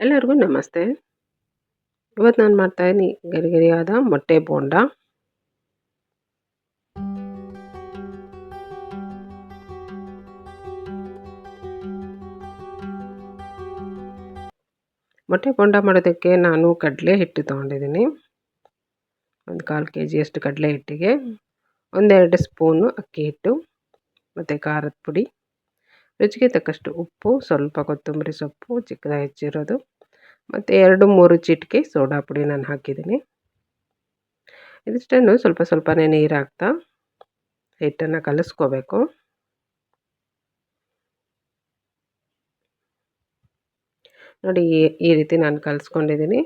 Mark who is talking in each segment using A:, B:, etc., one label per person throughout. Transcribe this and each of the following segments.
A: ಎಲ್ಲರಿಗೂ ನಮಸ್ತೆ. ಇವತ್ತು ನಾನು ಮಾಡ್ತಾಯಿದ್ದೀನಿ ಗರಿಗರಿಯಾದ ಮೊಟ್ಟೆ ಬೋಂಡ. ಮೊಟ್ಟೆ ಬೋಂಡ ಮಾಡೋದಕ್ಕೆ ನಾನು ಕಡಲೆ ಹಿಟ್ಟು ತೊಗೊಂಡಿದ್ದೀನಿ. ಒಂದು ಕಾಲು ಕೆ ಜಿಯಷ್ಟು ಕಡಲೆ ಹಿಟ್ಟಿಗೆ. ಒಂದೆರಡು ಸ್ಪೂನು ಅಕ್ಕಿ ಹಿಟ್ಟು, ಮತ್ತು ಖಾರದ ಪುಡಿ. ರುಚಿಗೆ ತಕ್ಕಷ್ಟು ಉಪ್ಪು, ಸ್ವಲ್ಪ ಕೊತ್ತಂಬರಿ ಸೊಪ್ಪು, ಚಿಕ್ಕದಾಗಿ ಹೆಚ್ಚಿರೋದು ಮತ್ತು ಎರಡು, ಮೂರು ಚಿಟಿಕೆ ಸೋಡಾ ಪುಡಿ ನಾನು ಹಾಕಿದ್ದೀನಿ. ಇದಿಷ್ಟನ್ನು ಸ್ವಲ್ಪ ಸ್ವಲ್ಪನೇ ನೀರು ಹಾಕ್ತಾ ಹಿಟ್ಟನ್ನು ಕಲಿಸ್ಕೋಬೇಕು. ನೋಡಿ ಈ ಈ ರೀತಿ ನಾನು ಕಲಿಸ್ಕೊಂಡಿದ್ದೀನಿ.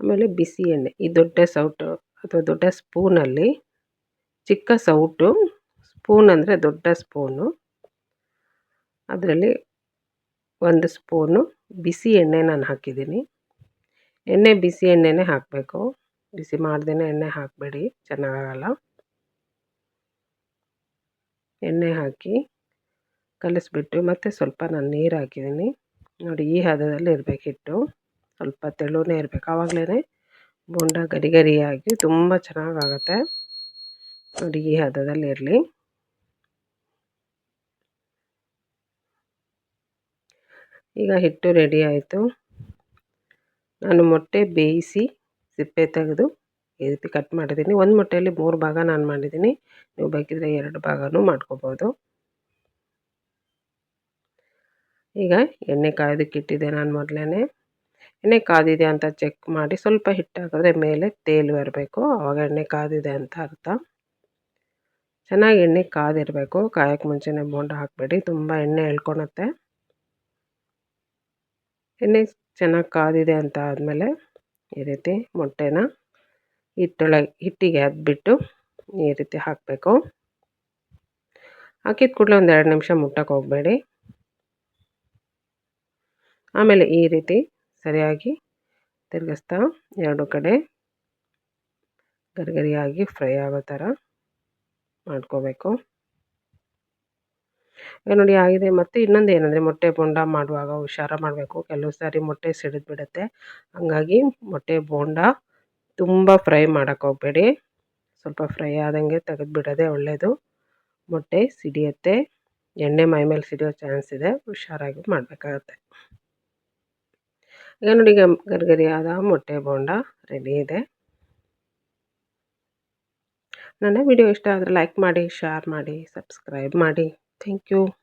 A: ಆಮೇಲೆ ಬಿಸಿ ಎಣ್ಣೆ, ಈ ದೊಡ್ಡ ಸೌಟು ಅಥವಾ ದೊಡ್ಡ ಸ್ಪೂನಲ್ಲಿ ಚಿಕ್ಕ ಸೌಟು, ಸ್ಪೂನ್ ಅಂದರೆ ದೊಡ್ಡ ಸ್ಪೂನು. ಅದರಲ್ಲಿ ಒಂದು ಸ್ಪೂನು ಬಿಸಿ ಎಣ್ಣೆ ನಾನು ಹಾಕಿದ್ದೀನಿ. ಎಣ್ಣೆ, ಬಿಸಿ ಎಣ್ಣೆನೇ ಹಾಕಬೇಕು. ಬಿಸಿ ಮಾಡ್ದೇ ಎಣ್ಣೆ ಹಾಕಬೇಡಿ ಚೆನ್ನಾಗಾಗಲ್ಲ ಎಣ್ಣೆ ಹಾಕಿ ಕಲಿಸ್ಬಿಟ್ಟು ಮತ್ತು ಸ್ವಲ್ಪ ನಾನು ನೀರು ಹಾಕಿದ್ದೀನಿ. ನೋಡಿ, ಈ ಹದದಲ್ಲಿ ಇರಬೇಕು ಹಿಟ್ಟು. ಸ್ವಲ್ಪ ತೆಳುವೇ ಇರಬೇಕು. ಆವಾಗಲೇ ಬೋಂಡ ಗರಿ ಗರಿಯಾಗಿ ತುಂಬ ಚೆನ್ನಾಗಾಗತ್ತೆ. ನೋಡಿ, ಈ ಹದದಲ್ಲಿ ಇರಲಿ. ಈಗ ಹಿಟ್ಟು ರೆಡಿ ಆಯಿತು. ನಾನು ಮೊಟ್ಟೆ ಬೇಯಿಸಿ ಸಿಪ್ಪೆ ತೆಗೆದು ಈ ಕಟ್ ಮಾಡಿದ್ದೀನಿ. ಒಂದು ಮೊಟ್ಟೆಯಲ್ಲಿ ಮೂರು ಭಾಗ ನಾನು ಮಾಡಿದ್ದೀನಿ. ನೀವು ಬೇಕಿದ್ರೆ ಎರಡು ಭಾಗನೂ ಮಾಡ್ಕೋಬೋದು. ಈಗ ಎಣ್ಣೆ ಕಾಯೋದಕ್ಕೆ ಇಟ್ಟಿದ್ದೆ ನಾನು ಮೊದಲೇ ಎಣ್ಣೆ ಕಾದಿದೆ ಅಂತ ಚೆಕ್ ಮಾಡಿ ಸ್ವಲ್ಪ ಹಿಟ್ಟು ಹಾಕಿದ್ರೆ ಮೇಲೆ ತೇಲು ಬರಬೇಕು. ಆವಾಗ ಎಣ್ಣೆ ಕಾದಿದೆ ಅಂತ ಅರ್ಥ. ಚೆನ್ನಾಗಿ ಎಣ್ಣೆ ಕಾದಿರಬೇಕು ಕಾಯೋಕ್ಕೆ ಮುಂಚೆನೇ ಬೋಂಡ ಹಾಕಬೇಡಿ. ತುಂಬ ಎಣ್ಣೆ ಎಳ್ಕೊಳತ್ತೆ ಎಣ್ಣೆ ಚೆನ್ನಾಗಿ ಕಾದಿದೆ ಅಂತ ಆದಮೇಲೆ ಈ ರೀತಿ ಮೊಟ್ಟೆನ ಹಿಟ್ಟೊಳಗೆ, ಹಿಟ್ಟಿಗೆ ಹದ್ಬಿಟ್ಟು ಈ ರೀತಿ ಹಾಕಬೇಕು. ಹಾಕಿದ ಕೂಡಲೇ ಒಂದು ಎರಡು ನಿಮಿಷ ಮುಟ್ಟಕ್ಕೆ ಹೋಗಬೇಡಿ. ಆಮೇಲೆ ಈ ರೀತಿ ಸರಿಯಾಗಿ ತಿರುಗಿಸ್ತಾ ಎರಡು ಕಡೆ ಗರಿಗರಿಯಾಗಿ ಫ್ರೈ ಆಗೋ ಥರ ಮಾಡ್ಕೋಬೇಕು. ನೋಡಿ ಆಗಿದೆ. ಮತ್ತು ಇನ್ನೊಂದು ಏನಂದರೆ ಮೊಟ್ಟೆ ಬೋಂಡ ಮಾಡುವಾಗ ಹುಷಾರ ಮಾಡಬೇಕು. ಕೆಲವು ಸಾರಿ ಮೊಟ್ಟೆ ಸಿಡಿದು ಬಿಡುತ್ತೆ. ಹಾಗಾಗಿ ಮೊಟ್ಟೆ ಬೋಂಡ ತುಂಬ ಫ್ರೈ ಮಾಡೋಕ್ಕೆ ಹೋಗಬೇಡಿ. ಸ್ವಲ್ಪ ಫ್ರೈ ಆದಂಗೆ ತೆಗೆದುಬಿಡೋದೇ ಒಳ್ಳೆಯದು ಮೊಟ್ಟೆ ಸಿಡಿಯುತ್ತೆ. ಎಣ್ಣೆ ಮೈ ಮೇಲೆ ಸಿಡಿಯೋ ಚಾನ್ಸ್ ಇದೆ. ಹುಷಾರಾಗಿ ಮಾಡಬೇಕಾಗತ್ತೆ. ಈಗ ನೋಡಿ ಗರಿಗರಿಯಾದ ಮೊಟ್ಟೆ ಬೋಂಡ ರೆಡಿ ಇದೆ. ನನ್ನ ವಿಡಿಯೋ ಇಷ್ಟ ಆದರೆ ಲೈಕ್ ಮಾಡಿ, ಶೇರ್ ಮಾಡಿ, ಸಬ್ಸ್ಕ್ರೈಬ್ ಮಾಡಿ. Thank you.